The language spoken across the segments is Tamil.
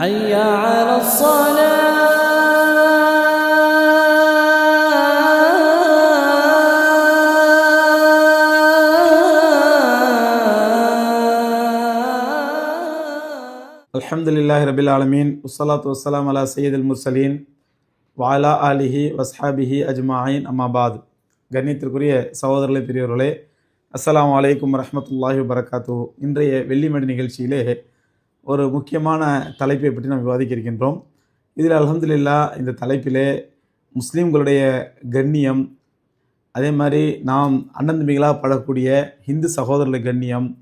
حي على الصلاة அல்ஹம்துலில்லாஹி ரபில் ஆலமீன் உஸ்ஸலாத்து வஸ்ஸலாம் அலா சையீதுல் முர்சலீன் வாலா ஆலிஹி வஸ்ஹாபிஹி அஜ்மாயின் அம்மாபாத் கண்ணியத்திற்குரிய சகோதரர்களே பெரியவர்களே அஸ்ஸலாமு அலைக்கும் வரஹ்மத்துல்லாஹி வபரகாத்து இன்றைய வெள்ளிமடி நிகழ்ச்சியிலே ஒரு முக்கியமான தலைப்பை பற்றி நாம் விவாதிக்க இருக்கின்றோம் இதில் அலமதுல்லா இந்த தலைப்பிலே முஸ்லீம்களுடைய கண்ணியம் அதே மாதிரி நாம் அண்ணன் தம்பிகளாக படக்கூடிய இந்து சகோதரர்களுடைய கண்ணியம்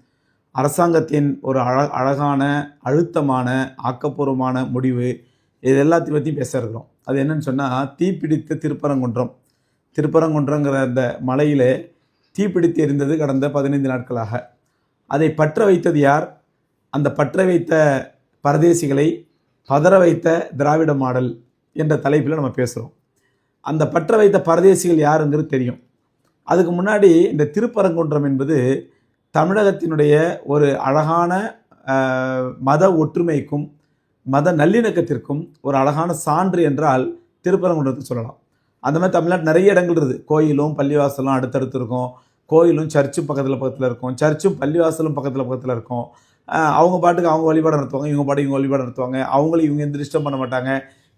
அரசாங்கத்தின் ஒரு அழ அழகான அழுத்தமான ஆக்கப்பூர்வமான முடிவு இது எல்லாத்தையும் பற்றியும் பேச இருக்கிறோம். அது என்னன்னு சொன்னால் தீப்பிடித்த திருப்பரங்குன்றம். திருப்பரங்குன்றங்கிற அந்த மலையிலே தீப்பிடித்து எரிந்தது கடந்த பதினைந்து நாட்களாக. அதை பற்ற வைத்தது யார்? அந்த பற்ற வைத்த பரதேசிகளை பதற வைத்த திராவிட மாடல் என்ற தலைப்பில் நம்ம பேசுகிறோம் அந்த பற்ற வைத்த பரதேசிகள் யாருங்கிறது தெரியும். அதுக்கு முன்னாடி இந்த திருப்பரங்குன்றம் என்பது தமிழகத்தினுடைய ஒரு அழகான மத ஒற்றுமைக்கும் மத நல்லிணக்கத்திற்கும் ஒரு அழகான சான்று என்றால் திருப்பரங்குன்றத்தை சொல்லலாம். அந்த மாதிரி தமிழ்நாட்டு நிறைய இடங்கள் இருக்குது. கோயிலும் பள்ளிவாசலும் அடுத்தடுத்து இருக்கும். கோயிலும் சர்ச்சும் பக்கத்தில் பக்கத்தில் இருக்கும். சர்ச்சும் பள்ளிவாசலும் பக்கத்தில் பக்கத்தில் இருக்கும். அவங்க பாட்டுக்கு அவங்க வழிபாடு நடத்துவாங்க இவங்க பாட்டுக்கு இவங்க வழிபாடு நடத்துவாங்க. அவங்களும் இவங்க எந்த டிஸ்டர்ப் பண்ண மாட்டாங்க.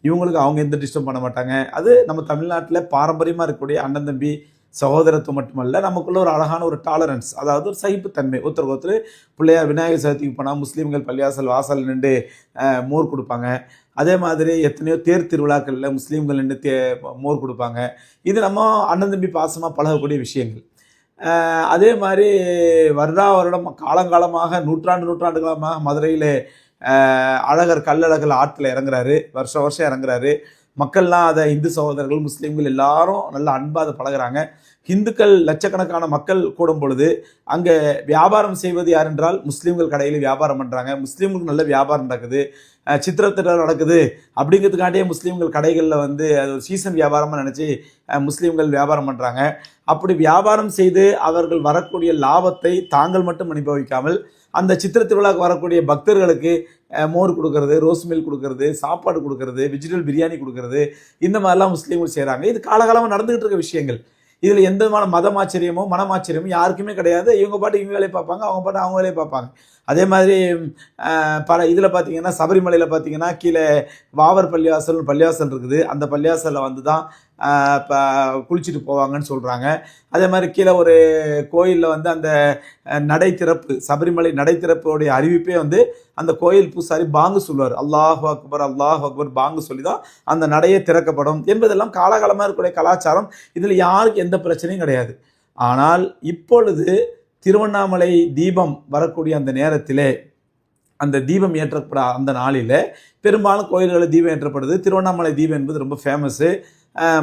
இவங்களுக்கு அவங்க எந்த டிஸ்டர்ப் பண்ண மாட்டாங்க. அது நம்ம தமிழ்நாட்டில் பாரம்பரியமாக இருக்கக்கூடிய அண்ணன் தம்பி சகோதரத்துவம் மட்டுமல்ல நமக்குள்ள ஒரு அழகான ஒரு டாலரன்ஸ் அதாவது ஒரு சகிப்புத்தன்மை. ஒருத்தருக்கு ஒருத்தர் பிள்ளையார் விநாயகர் சதுர்த்திக்கு போனால் முஸ்லீம்கள் பள்ளியாசல் வாசல் நின்று மோர் கொடுப்பாங்க. அதே மாதிரி எத்தனையோ தேர் திருவிழாக்களில் முஸ்லீம்கள் நின்று தே மோர் கொடுப்பாங்க. இது நம்ம அண்ணன் தம்பி பாசமாக பழகக்கூடிய விஷயங்கள். அதே மாதிரி வருடா வருடம் காலங்காலமாக நூற்றாண்டு நூற்றாண்டுகளமாக மதுரையில் அழகர் கல்லழகர் ஆற்றில் இறங்குறாரு. வருஷம் வருஷம் இறங்குறாரு. மக்கள்லாம் அதை இந்து சகோதரர்கள் முஸ்லீம்கள் எல்லாரும் நல்ல அன்பாக அதை பழகுறாங்க. இந்துக்கள் லட்சக்கணக்கான மக்கள் கூடும் பொழுது அங்கே வியாபாரம் செய்வது யார் என்றால் முஸ்லீம்கள் கடையில் வியாபாரம் பண்ணுறாங்க முஸ்லீம்களுக்கு நல்ல வியாபாரம் நடக்குது. அஹ் நடக்குது. அப்படிங்கிறதுக்காண்டியே முஸ்லீம்கள் கடைகளில் வந்து அது ஒரு சீசன் வியாபாரமாக நினச்சி முஸ்லீம்கள் வியாபாரம் பண்ணுறாங்க அப்படி வியாபாரம் செய்து அவர்கள் வரக்கூடிய லாபத்தை தாங்கள் மட்டும் அனுபவிக்காமல் அந்த சித்திர திருவிழாவுக்கு வரக்கூடிய பக்தர்களுக்கு மோர் கொடுக்கறது ரோஸ் மில் கொடுக்கறது சாப்பாடு கொடுக்கறது வெஜிடபிள் பிரியாணி கொடுக்கறது இந்த மாதிரிலாம் முஸ்லீம்கள் செய்கிறாங்க இது காலகாலமாக நடந்துகிட்டு இருக்க விஷயங்கள். இதில் எந்த விதமான மதமாச்சரியமோ மனமாச்சரியமோ யாருக்குமே கிடையாது. இவங்க பாட்டு இவங்க வேலையை பார்ப்பாங்க அவங்க பாட்டு அவங்க வேலையை பார்ப்பாங்க. அதே மாதிரி பல இதில் பார்த்தீங்கன்னா சபரிமலையில் பார்த்தீங்கன்னா கீழே வாவர் பள்ளிவாசல் பள்ளிவாசல் இருக்குது. அந்த பள்ளிவாசலில் வந்து தான் இப்போ குளிச்சுட்டு போவாங்கன்னு சொல்கிறாங்க அதே மாதிரி கீழே ஒரு கோயிலில் வந்து அந்த நடை திறப்பு சபரிமலை நடை திறப்புடைய அறிவிப்பே வந்து அந்த கோயில் பூசாரி பாங்கு சொல்லுவார். அல்லாஹ் அக்பர் அல்லாஹ் அக்பர் பாங்கு சொல்லி தான் அந்த நடையே திறக்கப்படும் என்பதெல்லாம் காலகாலமாக இருக்கக்கூடிய கலாச்சாரம். இதில் யாருக்கு எந்த பிரச்சனையும் கிடையாது. ஆனால் இப்பொழுது திருவண்ணாமலை தீபம் வரக்கூடிய அந்த நேரத்திலே அந்த தீபம் ஏற்றப்பட அந்த நாளில் பெரும்பாலும் கோயில்களில் தீபம் ஏற்றப்படுது. திருவண்ணாமலை தீபம் என்பது ரொம்ப ஃபேமஸ்ஸு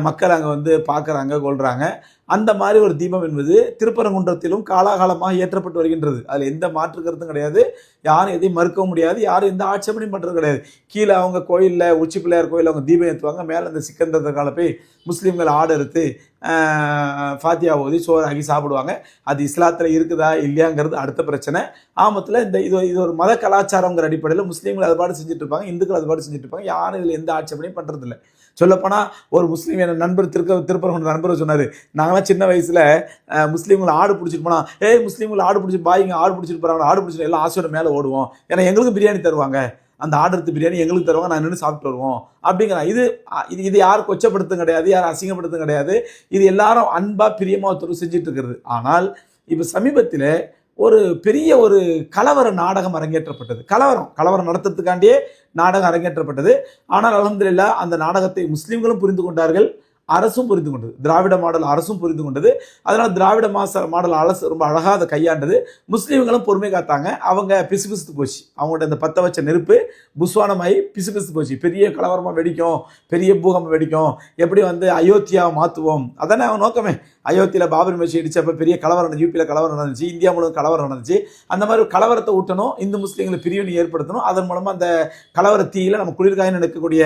மக்கள் அங்கே வந்து பார்க்குறாங்க கொள்கிறாங்க அந்த மாதிரி ஒரு தீபம் என்பது திருப்பரங்குன்றத்திலும் காலாகாலமாக ஏற்றப்பட்டு வருகின்றது. அதில் எந்த மாற்று கருத்தும் கிடையாது. யாரும் எதையும் மறுக்கவும் முடியாது. யாரும் எந்த ஆட்சேபனையும் பண்ணுறது கிடையாது. கீழே அவங்க கோயிலில் உச்சி பிள்ளையார் கோயிலில் அவங்க தீபம் ஏற்றுவாங்க மேலே அந்த சிக்கந்தர் கால போய் முஸ்லீம்கள் ஆடு எடுத்து ஃபாத்தியா ஓதி சோறாகி சாப்பிடுவாங்க. அது இஸ்லாத்தில் இருக்குதா இல்லையாங்கிறது அடுத்த பிரச்சனை. ஆமத்தில் இந்த இது இது ஒரு மத கலாச்சாரங்கிற அடிப்படையில் முஸ்லீம்கள் அதுபாடு செஞ்சுட்டு இருப்பாங்க. இந்துக்கள் அதுபாடு செஞ்சுட்டு இருப்பாங்க. யாரும் இதில் எந்த ஆட்சேபனையும் பண்ணுறதில்ல சொல்லப்போனால் ஒரு முஸ்லீம் என் நண்பர் திருக்க திருப்பரங்குன்ற நண்பர் சொன்னார். நாங்களாம் சின்ன வயசில் முஸ்லீம்களை ஆடு பிடிச்சிட்டு போனால் ஏய் முஸ்லீம்கள் ஆடு பிடிச்சி பாய்ங்க ஆடு பிடிச்சிட்டு போகிறாங்க ஆடு பிடிச்சிட்டு எல்லாம் ஆசையோட மேலே ஓடுவோம். ஏன்னா எங்களுக்கும் பிரியாணி தருவாங்க. அந்த ஆர்டர் பிரியாணி எங்களுக்கு தருவாங்க நான் நின்று சாப்பிட்டு வருவோம். அப்படிங்கிறான் இது இது இது யாரும் கொச்சப்படுத்தும் கிடையாது யாரும் அசிங்கப்படுத்தும் கிடையாது. இது எல்லாரும் அன்பாக பிரியமாக ஒருத்தர் செஞ்சுட்டு இருக்கிறது. ஆனால் இப்போ சமீபத்தில் ஒரு பெரிய ஒரு கலவர நாடகம் அரங்கேற்றப்பட்டது. கலவரம் கலவரம் நடத்துறதுக்காண்டியே நாடகம் அரங்கேற்றப்பட்டது. ஆனால் அலமதுல்லா அந்த நாடகத்தை முஸ்லீம்களும் புரிந்து கொண்டார்கள் அரசும் புரிந்து கொண்டது. திராவிட மாடல் அரசும் புரிந்து கொண்டது. அதனால் திராவிட மாச மாடல் அரசு ரொம்ப அழகாக அதை கையாண்டது. முஸ்லீம்களும் பொறுமை காத்தாங்க. அவங்க பிசுபிசுத்து போச்சு. அவங்கள்ட்ட இந்த பற்ற வச்ச நெருப்பு புஸ்வானமாகி பிசுபிசுத்து போச்சு. பெரிய கலவரமாக வெடிக்கும் பெரிய பூகம்பம் வெடிக்கும். எப்படி வந்து அயோத்தியாவை மாற்றுவோம் அதானே அவன் நோக்கமே. அயோத்தியில் பாபர் மசி இடிச்சப்ப பெரிய கலவரம் நடந்துச்சு யூபியில் கலவரம் நடந்துச்சு இந்தியா முழுவதும் கலவரம் நடந்துச்சு. அந்த மாதிரி ஒரு கலவரத்தை ஊட்டணும் இந்து முஸ்லீம்களை பிரிவினை ஏற்படுத்தணும். அதன் மூலமாக அந்த கலவர தீயில் நம்ம குளிர்காயம் நடக்கக்கூடிய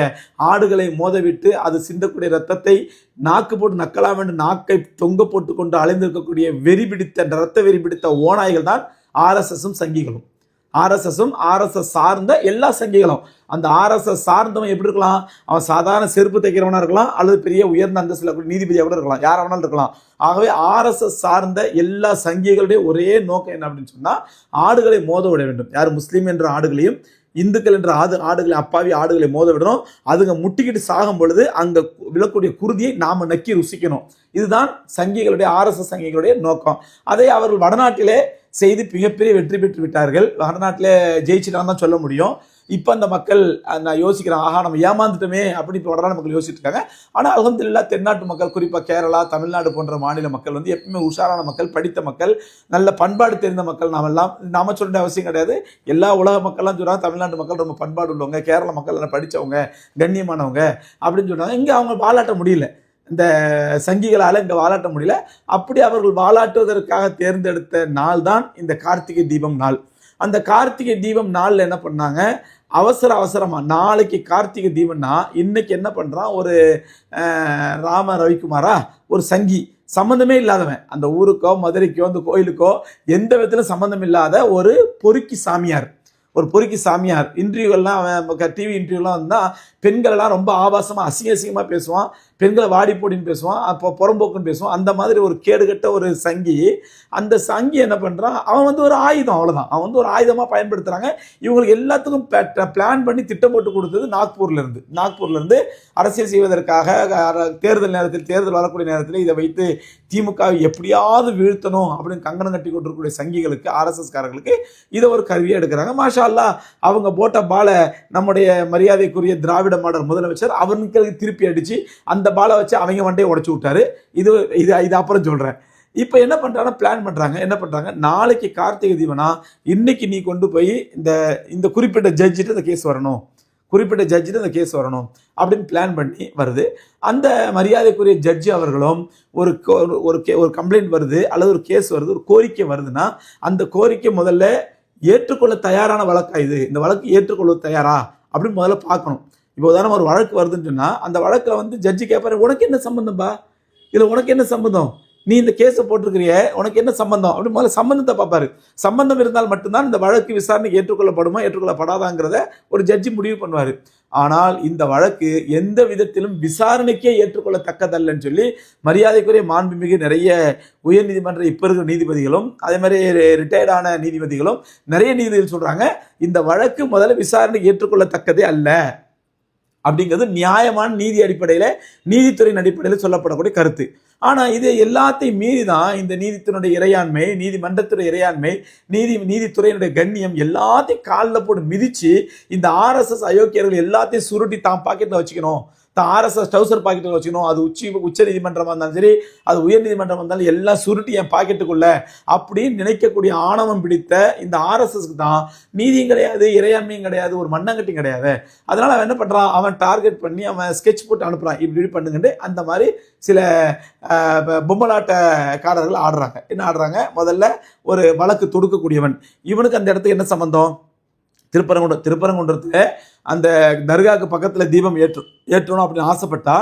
ஆடுகளை மோதவிட்டு அது சிந்தக்கூடிய ரத்தத்தை நாக்கு போட்டு நக்கலாம் என்று நாக்கை தொங்க போட்டு கொண்டு அலைந்திருக்கக்கூடிய வெறி பிடித்த ரத்த வெறி பிடித்த ஓநாய்கள் தான் ஆர்எஸ்எஸும் சங்கிகளும். ஆர்எஸ்எஸும் ஆர்எஸ்எஸ் சார்ந்த எல்லா சங்கிகளும். அந்த ஆர்எஸ்எஸ் சார்ந்தவன் எப்படி இருக்கலாம்? அவன் சாதாரண செருப்பு தைக்கிறவனாக இருக்கலாம் அல்லது பெரிய உயர்ந்த அந்தஸ்தில் நீதிபதியாக கூட இருக்கலாம். யார் வேணாலும் இருக்கலாம். ஆகவே ஆர்எஸ்எஸ் சார்ந்த எல்லா சங்கிகளுடைய ஒரே நோக்கம் என்ன அப்படின்னு சொன்னால் ஆடுகளை மோத விட வேண்டும். யார்? முஸ்லீம் என்ற ஆடுகளையும் இந்துக்கள் என்ற ஆடு ஆடுகளை அப்பாவி ஆடுகளை மோத விடணும். அதுங்க முட்டிக்கிட்டு சாகும் பொழுது அங்கே விழக்கூடிய குருதியை நாம் நக்கி ருசிக்கணும். இதுதான் சங்கிகளுடைய ஆர்எஸ்எஸ் சங்கிகளுடைய நோக்கம். அதே அவர்கள் வடநாட்டிலே செய்து மிகப்பெரிய வெற்றி பெற்று விட்டார்கள். வடநாட்டில் ஜெயிச்சிட்டாங்க தான் சொல்ல முடியும். இப்போ அந்த மக்கள் நான் யோசிக்கிறேன் ஆஹா நம்ம ஏமாந்துட்டோமே அப்படி இப்போ வடநாடு மக்கள் யோசிச்சுட்டு இருக்காங்க ஆனால் அலமதுல்லா தென்னாட்டு மக்கள் குறிப்பாக கேரளா தமிழ்நாடு போன்ற மாநில மக்கள் வந்து எப்பவுமே உஷாரான மக்கள் படித்த மக்கள் நல்ல பண்பாடு தெரிந்த மக்கள். நாம் எல்லாம் நாம சொல்ல அவசியம் கிடையாது. எல்லா உலக மக்கள்லாம் சொல்கிறாங்க தமிழ்நாட்டு மக்கள் ரொம்ப பண்பாடு உள்ளவங்க கேரள மக்கள் நல்லா படிச்சவங்க கண்ணியமானவங்க அப்படின்னு சொன்னாங்க இங்கே அவங்க வாலாட்ட முடியல. இந்த சங்கிகளால் இங்கே வாலாட்ட முடியல. அப்படி அவர்கள் வாலாட்டுவதற்காக தேர்ந்தெடுத்த நாள் தான் இந்த கார்த்திகை தீபம் நாள். அந்த கார்த்திகை தீபம் நாளில் என்ன பண்ணாங்க? அவசர அவசரமாக நாளைக்கு கார்த்திகை தீபம்னா இன்னைக்கு என்ன பண்ணுறான் ஒரு ராம ரவிக்குமாரா? ஒரு சங்கி. சம்மந்தமே இல்லாதவன். அந்த ஊருக்கோ மதுரைக்கோ அந்த கோயிலுக்கோ எந்த விதத்திலும் சம்மந்தம் இல்லாத ஒரு பொறுக்கி சாமியார். ஒரு பொறுக்கி சாமியார். இன்டர்வியூகள்லாம் அவன் டிவி இன்டர்வியூலாம் வந்தால் பெண்களெல்லாம் ரொம்ப ஆபாசமாக அசிங்க அசிங்கமாக பேசுவான். பெண்களை வாடி போடின்னு பேசுவான் அப்போ புறம்போக்குன்னு பேசுவான். அந்த மாதிரி ஒரு கேடுகட்ட ஒரு சங்கி அந்த சங்கி என்ன பண்ணுறான் அவன் வந்து ஒரு ஆயுதம் அவ்வளோதான் அவன் வந்து ஒரு ஆயுதமாக பயன்படுத்துகிறாங்க இவங்களுக்கு எல்லாத்துக்கும் பிளான் பண்ணி திட்டம் போட்டு கொடுத்தது நாக்பூர்லேருந்து. நாக்பூர்லேருந்து அரசியல் செய்வதற்காக அர- தேர்தல் நேரத்தில் தேர்தல் வரக்கூடிய நேரத்தில் இதை வைத்து திமுக எப்படியாவது வீழ்த்தணும் அப்படின்னு கங்கணம் கட்டி கொண்டிருக்கக்கூடிய சங்கிகளுக்கு ஆர்எஸ்எஸ்காரர்களுக்கு இதை ஒரு கருவியாக எடுக்கிறாங்க. மாஷா அவங்க போட்ட பாலை நம்முடைய மரியாதைக்குரிய திராவிட மாடல் முதலமைச்சர் அவனுக்கு திருப்பி அடித்து அந்த பாலை வச்சு அவங்க வண்டையை உடச்சி விட்டாரு. இது இது இது அப்புறம் சொல்கிறேன் இப்போ என்ன பண்ணுறாங்கன்னா பிளான் பண்ணுறாங்க என்ன பண்ணுறாங்க நாளைக்கு கார்த்திகை தீபனா இன்னைக்கு நீ கொண்டு போய் இந்த இந்த குறிப்பிட்ட ஜட்ஜிட்டு இந்த கேஸ் வரணும். குறிப்பிட்ட ஜட்ஜிட்டு இந்த கேஸ் வரணும். அப்படின்னு பிளான் பண்ணி வருது. அந்த மரியாதைக்குரிய ஜட்ஜி அவர்களும் ஒரு ஒரு கே- ஒரு கம்ப்ளைண்ட் வருது அல்லது ஒரு கேஸ் வருது ஒரு கோரிக்கை வருதுன்னா அந்த கோரிக்கை முதல்ல ஏற்றுக்கொள்ள தயாரான வழக்கா இது? இந்த வழக்கு ஏற்றுக்கொள்ள தயாரா? அப்படின்னு முதல்ல பார்க்கணும். இப்போ உதாரணம் ஒரு வழக்கு வருதுன்னு சொன்னால் அந்த வழக்கில் வந்து ஜட்ஜி கேட்பாரு உனக்கு என்ன சம்மந்தம்பா இதில் உனக்கு என்ன சம்மந்தம் நீ இந்த கேஸை போட்டிருக்கிறிய உனக்கு என்ன சம்மந்தம் அப்படின்னு முதல்ல சம்பந்தத்தை பார்ப்பாரு. சம்பந்தம் இருந்தால் மட்டும்தான் இந்த வழக்கு விசாரணை ஏற்றுக்கொள்ளப்படுமா ஏற்றுக்கொள்ளப்படாதாங்கிறத ஒரு ஜட்ஜி முடிவு பண்ணுவார். ஆனால் இந்த வழக்கு எந்த விதத்திலும் விசாரணைக்கே ஏற்றுக்கொள்ளத்தக்கதல்லன்னு சொல்லி மரியாதைக்குரிய மாண்புமிகு நிறைய உயர்நீதிமன்ற இப்போ இருக்கிற நீதிபதிகளும் அதே மாதிரி ரிட்டையர்டான நீதிபதிகளும் நிறைய நீதிபதிகள் சொல்கிறாங்க இந்த வழக்கு முதல்ல விசாரணை ஏற்றுக்கொள்ளத்தக்கதே அல்ல. அப்படிங்கிறது நியாயமான நீதி அடிப்படையில் நீதித்துறையின் அடிப்படையில் சொல்லப்படக்கூடிய கருத்து. ஆனால் இது எல்லாத்தையும் மீறி தான் இந்த நீதித்துறையுடைய இறையாண்மை நீதிமன்றத்துடைய இறையாண்மை நீதி நீதித்துறையினுடைய கண்ணியம் எல்லாத்தையும் காலில் போட்டு மிதித்து இந்த ஆர்எஸ்எஸ் அயோக்கியர்கள் எல்லாத்தையும் சுருட்டி தான் பாக்கெட்டில் வச்சுக்கணும். ஆர்எஸ்எஸ் டவுசர் பாக்கெட்டில் வச்சுக்கணும். அது உச்சி உச்ச நீதிமன்றமாக இருந்தாலும் சரி அது உயர் நீதிமன்றமாக இருந்தாலும் எல்லாம் சுருட்டி என் பாக்கெட்டுக்குள்ள அப்படின்னு நினைக்கக்கூடிய ஆணவம் பிடித்த இந்த ஆர்எஸ்எஸ்க்கு தான் நீதியும் கிடையாது இறையாண்மையும் கிடையாது ஒரு மண்ணங்கட்டியும் கிடையாது. அதனால் அவன் என்ன பண்ணுறான் அவன் டார்கெட் பண்ணி அவன் ஸ்கெட்ச் போட்டு அனுப்புகிறான் இப்படி இப்படி பண்ணுங்கன்ட்டு அந்த மாதிரி சில பொம்மலாட்டக்காரர்கள் ஆடுறாங்க. என்ன ஆடுறாங்க? முதல்ல ஒரு வழக்கு தொடுக்கக்கூடியவன். இவனுக்கு அந்த இடத்துக்கு என்ன சம்பந்தம்? திருப்பரங்குன்றம் திருப்பரங்குன்றத்தில் அந்த தர்காவுக்கு பக்கத்தில் தீபம் ஏற்று ஏற்றணும் அப்படின்னு ஆசைப்பட்டா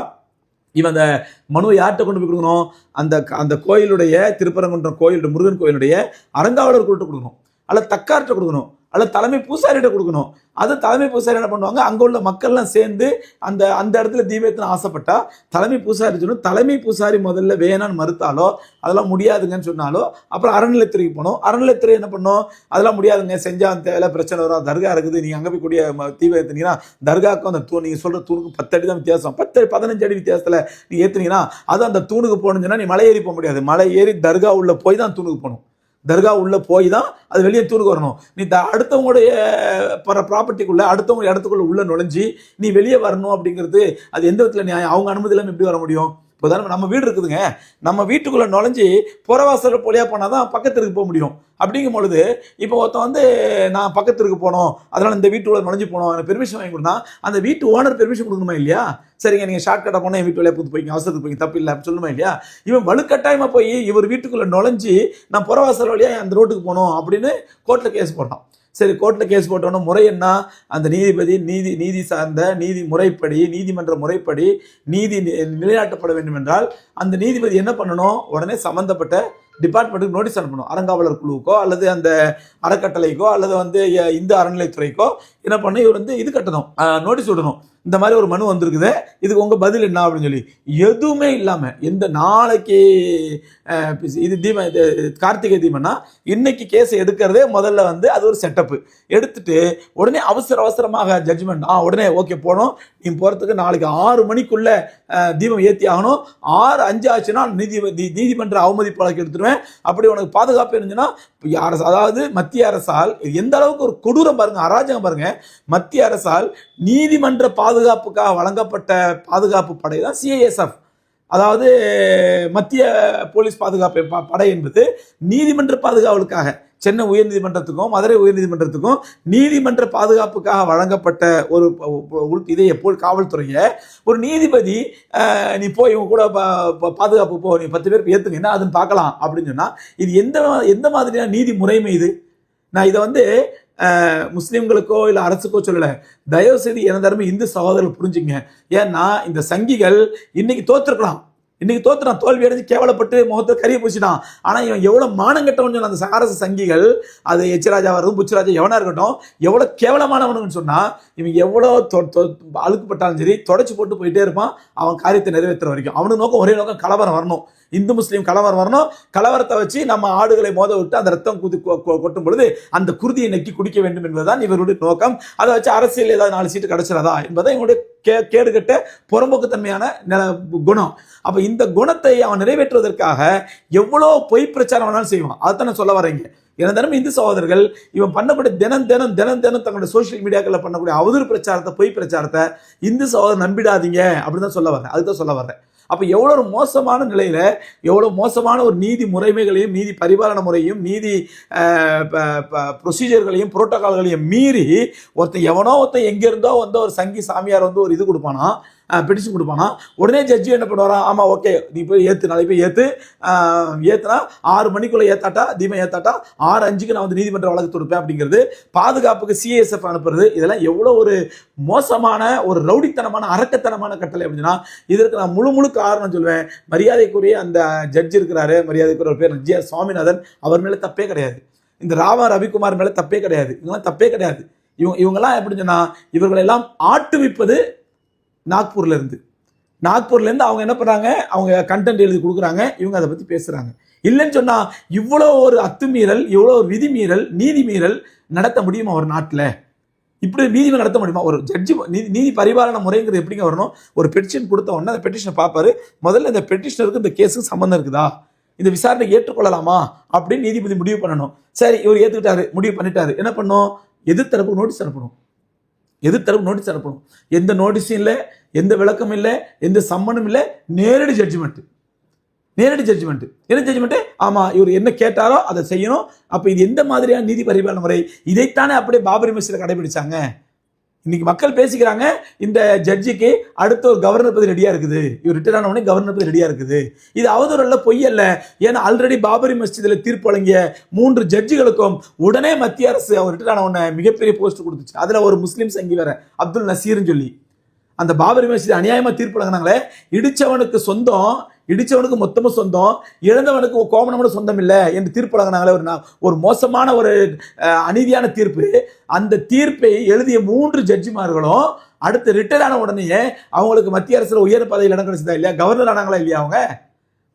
இவன் அந்த மனுவை யார்கிட்ட கொண்டு போய் கொடுக்கணும்? அந்த அந்த கோயிலுடைய திருப்பரங்குன்றம் கோயிலுடைய முருகன் கோயிலுடைய அறங்காவலர் கொடுக்கணும். அல்ல தக்கார்கிட்ட கொடுக்கணும். அல்ல தலைமை பூசாரிகிட்ட கொடுக்கணும். அது தலைமை பூசாரி என்ன பண்ணுவாங்க? அங்கே உள்ள மக்கள்லாம் சேர்ந்து அந்த அந்த இடத்துல தீபத்தின் ஆசைப்பட்டா தலைமை பூசாரி சொல்லணும் தலைமை பூசாரி முதல்ல வேணான்னு மறுத்தாலோ அதெல்லாம் முடியாதுங்கன்னு சொன்னாலோ அப்புறம் அறநிலையத்துறைக்கு போனோம். அறநிலையத்துறை என்ன பண்ணோம்? அதெல்லாம் முடியாதுங்க. செஞ்சால் அந்த தேவையில்ல பிரச்சனை வரும். தர்கா இருக்குது. நீங்கள் அங்கே போய் கூடிய தீபம் ஏற்றுனீங்கன்னா தர்காக்கும் அந்த தூண் நீங்கள் சொல்கிற தூணுக்கு பத்து அடி தான் வித்தியாசம். பத்து பதினஞ்சு அடி வித்தியாசத்தில் நீ ஏற்றுனீங்கன்னா அது அந்த தூணுக்கு போகணும்னு சொன்னால் நீ மலை ஏறி போக முடியாது. மலை ஏறி தர்கா உள்ள போய் தான் தூணுக்கு போகணும். தர்கா உள்ளே போய் தான் அது வெளியே தூணுக்கு வரணும். நீ த- அடுத்தவங்களுடைய ப்ராப்பர்ட்டிக்குள்ள அடுத்தவங்க இடத்துக்குள்ளே உள்ளே நுழைஞ்சி நீ வெளியே வரணும் அப்படிங்கிறது அது எந்த விதத்தில் நியாயம்? அவங்க அனுமதி இல்லாமல் எப்படி வர முடியும்? இப்போ தானே நம்ம வீடு இருக்குதுங்க. நம்ம வீட்டுக்குள்ளே நுழைஞ்சி புறவாசல் போலியாக போனால் தான் பக்கத்துக்கு போக முடியும். அப்படிங்கும் பொழுது இப்போ ஒருத்தன் வந்து நான் பக்கத்துக்கு போனோம் அதனால் இந்த வீட்டுக்குள்ளே நுழைஞ்சு போனோம் எனக்கு பெர்மிஷன் வாங்கி கொடுத்தா அந்த வீட்டு ஓனர் பெர்மிஷன் கொடுக்கணுமா இல்லையா? சரிங்க நீங்கள் ஷார்ட் கட்டாக போனால் என் வீட்டு வழியாக புது போய்ங்க அவசரத்துக்கு போய்ங்க தப்பு இல்லை அப்படின்னு சொல்லுமா இல்லையா? இவன் வலுக்கட்டாயமாக போய் இவர் வீட்டுக்குள்ளே நுழைஞ்சி நான் புறவாசல் வழியாக அந்த ரோட்டுக்கு போகணும் அப்படின்னு கோர்ட்டில் கேஸ் போட்டான். சரி கோர்ட்டில் கேஸ் போட்டோன்னா முறை என்ன? அந்த நீதிபதி நீதி நீதி சார்ந்த நீதி முறைப்படி நீதிமன்ற முறைப்படி நீதி நி- நிலைநாட்டப்பட வேண்டும் என்றால் அந்த நீதிபதி என்ன பண்ணணும்? உடனே சம்பந்தப்பட்ட டிபார்ட்மெண்ட்டுக்கு நோட்டீஸ் அனுப்பணும். அறங்காவலர் குழுவுக்கோ அல்லது அந்த அறக்கட்டளைக்கோ அல்லது வந்து இந்து அறநிலைத்துறைக்கோ என்ன பண்ண இவர் வந்து இது கட்டணும். நோட்டீஸ் விடணும். இந்த மாதிரி ஒரு மனு வந்திருக்குது. இதுக்கு உங்கள் பதில் என்ன அப்படின்னு சொல்லி. எதுவுமே இல்லாமல் எந்த நாளைக்கு இது தீபம் இது கார்த்திகை தீபம்னா இன்னைக்கு கேஸ் எடுக்கிறதே முதல்ல வந்து அது ஒரு செட்டப்பு எடுத்துட்டு உடனே அவசர அவசரமாக ஜட்ஜ்மெண்ட் ஆ உடனே ஓகே போனோம் நீ போகிறதுக்கு நாளைக்கு ஆறு மணிக்குள்ள தீபம் ஏற்றி ஆகணும். ஆறு அஞ்சு ஆச்சுன்னா நீதி நீ- நீதிமன்ற அவமதிப்பு வழக்கு எடுத்துருவேன். அப்படி உனக்கு பாதுகாப்பு இருந்துச்சுன்னா அரசு அதாவது மத்திய அரசால் எந்த அளவுக்கு ஒரு கொடூரம் பாருங்க அராஜகம் பாருங்கள் மத்திய அரசால் நீதிமன்ற பாதுகாப்புக்காக வழங்கப்பட்ட பாதுகாப்பு படை தான் சிஐஎஸ்எஃப் அதாவது மத்திய போலீஸ் பாதுகாப்பு ப- படை என்பது நீதிமன்ற பாதுகாவலுக்காக சென்னை உயர்நீதிமன்றத்துக்கும் மதுரை உயர்நீதிமன்றத்துக்கும் நீதிமன்ற பாதுகாப்புக்காக வழங்கப்பட்ட ஒரு இதை எப்போது காவல்துறையை ஒரு நீதிபதி நீ போய் இவங்க கூட பா- பாதுகாப்பு போ நீ பத்து பேர் ஏற்றுங்க என்ன அதுன்னு பார்க்கலாம் அப்படின்னு சொன்னால் இது எந்த எந்த மாதிரியான நீதி முறைமை இது? நான் இதை வந்து முஸ்லீம்களுக்கோ இல்லை அரசுக்கோ சொல்லலை. தயவு செய்து எனது அருமை இந்து சகோதரர்கள் புரிஞ்சுங்க ஏன்னா இந்த சங்கிகள் இன்னைக்கு தோத்துருக்கலாம். இன்னைக்கு தோத்துறான் தோல்வி அடைஞ்சு கேவலப்பட்டு முகத்தை கரிய பூச்சிட்டான் ஆனால் இவன் எவ்வளோ மானம் கெட்டவன் சொன்ன அந்த அரசு சங்கிகள் அது எச்சராஜா வரும் புச்சராஜா எவனா இருக்கட்டும் எவ்வளோ கேவலமானவனுன்னு சொன்னால் இவன் எவ்வளோ அழுக்குப்பட்டாலும் சரி தொடச்சி போட்டு போயிட்டே இருப்பான். அவன் காரியத்தை நிறைவேற்றுற வரைக்கும். அவனுக்கு நோக்கம் ஒரே நோக்கம் கலவரம் வரணும். இந்து முஸ்லீம் கலவரம் வரணும். கலவரத்தை வச்சு நம்ம ஆடுகளை மோத விட்டு அந்த ரத்தம் குதி கொ- கொ- கொட்டும் பொழுது அந்த குருதியை நெக்கி குடிக்க வேண்டும் என்பதுதான் இவருடைய நோக்கம். அதை வச்சு அரசியல் ஏதாவது நாலு சீட்டு கிடைச்சிடாதா என்பதை இவங்களுடைய கே கேடுகட்ட புறம்போக்குத்தன்மையான நில குணம். அப்போ இந்த குணத்தை அவன் நிறைவேற்றுவதற்காக எவ்வளோ பொய் பிரச்சாரம் வேணாலும் செய்வான். அதைத்தான் நான் சொல்ல வரீங்க என தினமும் இந்து சகோதரர்கள் இவன் பண்ணக்கூடிய தினம் தினம் தினம் தினம் தங்களுடைய சோஷியல் மீடியாக்களில் பண்ணக்கூடிய அவதூறு பிரச்சாரத்தை பொய் பிரச்சாரத்தை இந்து சகோதரர் நம்பிடாதீங்க அப்படின்னு தான் சொல்ல வரேன் அதுதான் சொல்ல வரேன் அப்போ எவ்வளோ ஒரு மோசமான நிலையில் எவ்வளோ மோசமான ஒரு நீதி முறைமைகளையும் நீதி பரிபாலன முறையும் நீதி ப்ரொசீஜர்களையும் புரோட்டோகால்களையும் மீறி ஒருத்தன் எவனோ ஒருத்தன் எங்கேருந்தோ வந்து ஒரு சங்கி சாமியார் வந்து ஒரு இது கொடுப்பானா? பெட்டிஷன் கொடுப்பானா? உடனே ஜட்ஜி என்ன பண்ணுவாரா? ஆமாம் ஓகே நீ போய் ஏற்று நாளைக்கு போய் ஏற்று ஏற்றுனா ஆறு மணிக்குள்ளே ஏத்தாட்டா? தீபம் ஏத்தாட்டா? ஆறு அஞ்சுக்கு நான் வந்து நீதிமன்ற வழக்கு தொடுப்பேன் அப்படிங்கிறது. பாதுகாப்புக்கு சிஎஸ்எஃப் அனுப்புறது. இதெல்லாம் எவ்வளோ ஒரு மோசமான ஒரு ரவுடித்தனமான அரக்கத்தனமான கட்டளை அப்படின்னா இதற்கு நான் முழு முழு காரணம் சொல்லுவேன் மரியாதைக்குரிய அந்த ஜட்ஜ் இருக்கிறாரு. மரியாதைக்குரிய ஒரு பேர் ஜி ஆர் சுவாமிநாதன். அவர் மேலே தப்பே கிடையாது. இந்த ராவா ரவிக்குமார் மேலே தப்பே கிடையாது. இவங்கெல்லாம் தப்பே கிடையாது. இவங்க இவங்கெல்லாம் எப்படி சொன்னால் இவர்களை எல்லாம் ஆட்டுவிப்பது நாக்பூர்லேருந்து நாக்பூர்லேருந்து அவங்க என்ன பண்ணுறாங்க அவங்க கண்டென்ட் எழுதி கொடுக்குறாங்க. இவங்க அதை பற்றி பேசுகிறாங்க இல்லைன்னு சொன்னால் இவ்வளோ ஒரு அத்துமீறல் இவ்வளோ ஒரு விதிமீறல் நீதி மீறல் நடத்த முடியுமா ஒரு நாட்டில்? இப்படி நீதி நடத்த முடியுமா? ஒரு ஜட்ஜி நீதி நீதி பரிபாலன முறைங்கிறது எப்படிங்க வரணும்? ஒரு பெட்டிஷன் கொடுத்த உடனே அந்த பெட்டிஷனை பார்ப்பாரு. முதல்ல இந்த பெட்டிஷனருக்கு இந்த கேஸுக்கு சம்மந்தம் இருக்குதா? இந்த விசாரணை ஏற்றுக்கொள்ளலாமா? அப்படின்னு நீதிபதி முடிவு பண்ணணும். சரி இவர் ஏற்றுக்கிட்டாரு முடிவு பண்ணிட்டாரு. என்ன பண்ணும் எதிர்த்தரப்பு நோட்டீஸ் அனுப்பணும். எதிர்த்தரப்பு நோட்டீஸ் அனுப்பணும். எந்த நோட்டீஸும் இல்லை எந்த விளக்கமும் இல்லை எந்த சம்மனும் இல்லை நேரடி ஜட்ஜ்மெண்ட் நேரடி ஜட்ஜ்மெண்ட் என்ன ஜட்ஜ்மெண்ட்டு ஆமாம் இவர் என்ன கேட்டாரோ அதை செய்யணும். அப்போ இது எந்த மாதிரியான நீதி பரிபாலன முறை? இதைத்தானே அப்படியே பாபரி மசீதில் கடைபிடிச்சாங்க. இன்னைக்கு மக்கள் பேசிக்கிறாங்க இந்த ஜட்ஜிக்கு அடுத்த ஒரு கவர்னர் பதவி ரெடியா இருக்குது. இவர் ரிட்டர் ஆன கவர்னர் பதவி ரெடியா இருக்குது. இது அவதூறல்ல பொய் அல்ல. ஏன்னா ஆல்ரெடி பாபரி மஸ்ஜிதில் தீர்ப்பு வழங்கிய மூன்று ஜட்ஜிகளுக்கும் உடனே மத்திய அரசு அவர் ரிட்டர் ஆனவனை மிகப்பெரிய போஸ்ட் கொடுத்துச்சு. அதுல ஒரு முஸ்லீம் சங்கி வேற அப்துல் நசீர்னு சொல்லி. அந்த பாபரி மஸ்ஜித் அநியாயமா தீர்ப்பு வழங்கினாங்களே இடிச்சவனுக்கு சொந்தம் இடித்தவனுக்கு மொத்தமும் சொந்தம் இழந்தவனுக்கு கோமனமான சொந்தம் இல்லை என்று தீர்ப்பு வழங்கினாங்களே ஒரு நான் ஒரு மோசமான ஒரு அநீதியான தீர்ப்பு. அந்த தீர்ப்பை எழுதிய மூன்று ஜட்ஜிமார்களும் அடுத்து ரிட்டையர் ஆன உடனேயே அவங்களுக்கு மத்திய அரசில் உயர் பதவியில் இடம் கிடைச்சதா இல்லையா? கவர்னர் ஆனாங்களா இல்லையா அவங்க?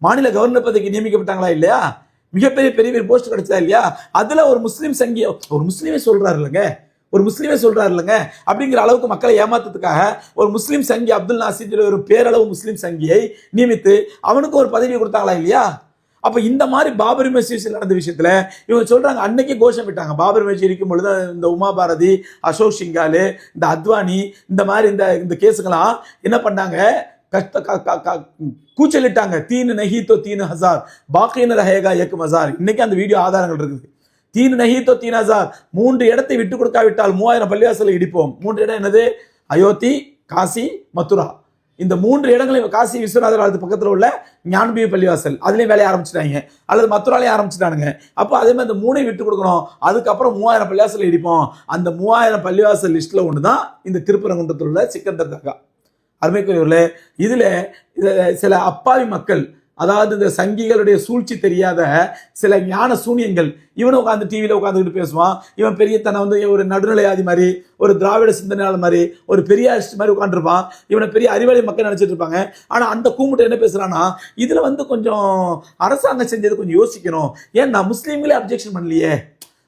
மாநில கவர்னர் பதவிக்கு நியமிக்கப்பட்டாங்களா இல்லையா? மிகப்பெரிய பெரிய பெரிய போஸ்ட் கிடைச்சதா இல்லையா? அதில் ஒரு முஸ்லீம் சங்கி ஒரு முஸ்லீமே சொல்றாரு இல்லைங்க. ஒரு முஸ்லீமே சொல்கிறார் இல்லைங்க அப்படிங்கிற அளவுக்கு மக்களை ஏமாத்துறதுக்காக ஒரு முஸ்லீம் சங்கி அப்துல் நாசிர் ஒரு பேரளவு முஸ்லீம் சங்கியை நியமித்து அவனுக்கு ஒரு பதவி கொடுத்தாங்களா இல்லையா? அப்போ இந்த மாதிரி பாபரி மசீசில் நடந்த விஷயத்தில் இவங்க சொல்கிறாங்க அன்னைக்கே கோஷம் விட்டாங்க. பாபரி மசீத் இருக்கும் பொழுது இந்த உமா பாரதி அசோக் சிங்காலு இந்த அத்வானி இந்த மாதிரி இந்த இந்த கேஸுங்களாம் என்ன பண்ணாங்க? கஷ்ட கூச்சலிட்டாங்க. தீனு நஹீத்தோ தீனு ஹசார். பாக்கின ரஹேகா ஏக்கு மசார் இன்னைக்கு அந்த வீடியோ ஆதாரங்கள் இருக்குது. தீன் நஹீத்தோ தோ ஹசார் மூன்று இடத்தை விட்டு கொடுக்காவிட்டால் மூவாயிரம் பள்ளிவாசலை இடிப்போம். மூன்று இடம் என்னது? அயோத்தி காசி மதுரா. இந்த மூன்று இடங்களையும் காசி விஸ்வநாதர் ஆலயத்து பக்கத்தில் உள்ள ஞான்பீவி பள்ளிவாசல். அதுலேயும் வேலையை ஆரம்பிச்சிட்டாங்க. அல்லது மதுராலையும் ஆரம்பிச்சிட்டானுங்க. அப்போ அதே மாதிரி இந்த மூணையும் விட்டு கொடுக்கணும். அதுக்கப்புறம் மூவாயிரம் பள்ளிவாசல் இடிப்போம். அந்த மூவாயிரம் பள்ளிவாசல் லிஸ்ட்டில் ஒன்று தான் இந்த திருப்பரங்குன்றத்தில் உள்ள சிக்கந்தர் தர்கா. அருமைக்குரியவர்களே இதில் சில அப்பாவி மக்கள் அதாவது இந்த சங்கிகளுடைய சூழ்ச்சி தெரியாத சில ஞான சூனியங்கள். இவனை உட்காந்து டிவியில் உட்காந்துக்கிட்டு பேசுவான். இவன் பெரிய தன்னை வந்து ஒரு நடுநிலையாதி மாதிரி ஒரு திராவிட சிந்தனையாளர் மாதிரி ஒரு பெரியாரிஸ்ட் மாதிரி உட்காந்துருப்பான் இவனை பெரிய அறிவாளி மக்கள் நினச்சிட்டு இருப்பாங்க. ஆனால் அந்த கூமுட்டை என்ன பேசுகிறான்னா இதில் வந்து கொஞ்சம் அரசாங்கம் செஞ்சது கொஞ்சம் யோசிக்கணும். ஏன் நான் முஸ்லீம்களே அப்ஜெக்ஷன் பண்ணலையே.